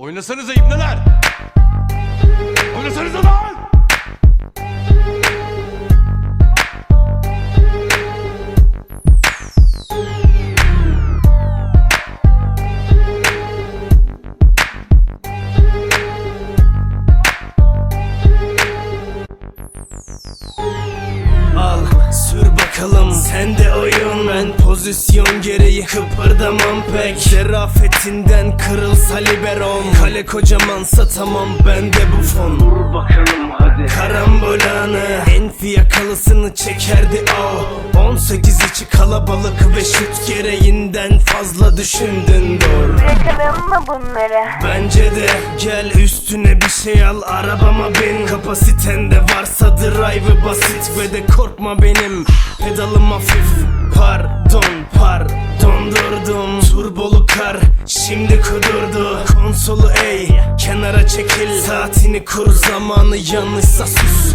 Oynasanıza ibneler! Oynasanıza lan! Al sür bakalım sen de oyun Pozisyon gereği kıpırdamam pek. Zerafetinden kırılsa liberom. Kale kocamansa tamam bende bu fon. Dur bakalım hadi. Karambolanı. Enfi yakalısını çekerdi o oh. On 18 içi kalabalık ve şut gereğinden fazla düşündün doğru. Bırakalım mı bunları? Bence de. Gel üstüne bir şey al arabama bin. Kapasitende varsa drive'ı basit ve de korkma benim. Pedalım hafif pardon pardon durdum. Turbolu kar şimdi kudurdu. Konsolu ey kenara çekil. Saatini kur zamanı yanlışsa sus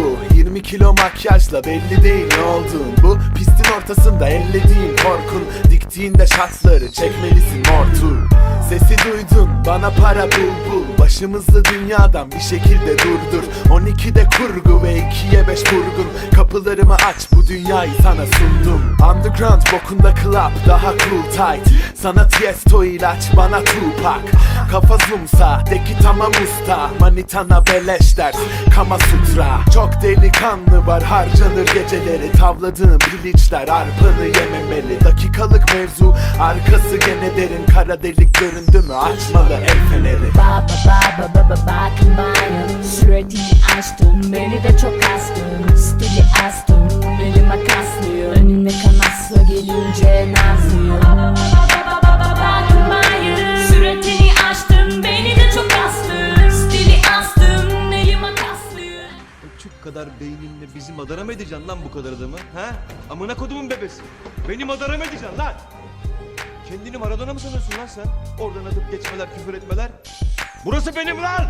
kilo makyajla belli değil ne olduğun. Bu pistin ortasında ellediğin korkun. Diktiğinde şartları çekmelisin mortu Sesi duydun bana para bul bul. Başımızı dünyadan bir şekilde durdur. 12'de kurgu ve 2'ye 5 vurgun Kapılarımı aç bu dünyayı sana sundum Underground bokunda club daha cool tight Sana Tiesto ilaç bana Tupac Kafa zoomsa de ki tamam usta Manitana beleş ders Kama sutra Çok delikanlı var harcanır geceleri Tavladığım piliçler arpanı yememeli Dakikalık mevzu arkası gene derin Kara delik göründü mü açmalı el feneri Baba baba baba bakmayın Sürekli açtım beni de nazlıyor Bakmayın Sürekli açtım beni de çok astın Stili astım elime kaslıyor Küçük kadar beyninle bizim madara mı edeceksin lan bu kadar adamı? Ha? Amına kodumun bebesi. Beni madara mı edeceksin lan? Kendini Maradona mı sanıyorsun lan sen? Oradan atıp geçmeler, küfür etmeler. Burası benim lan!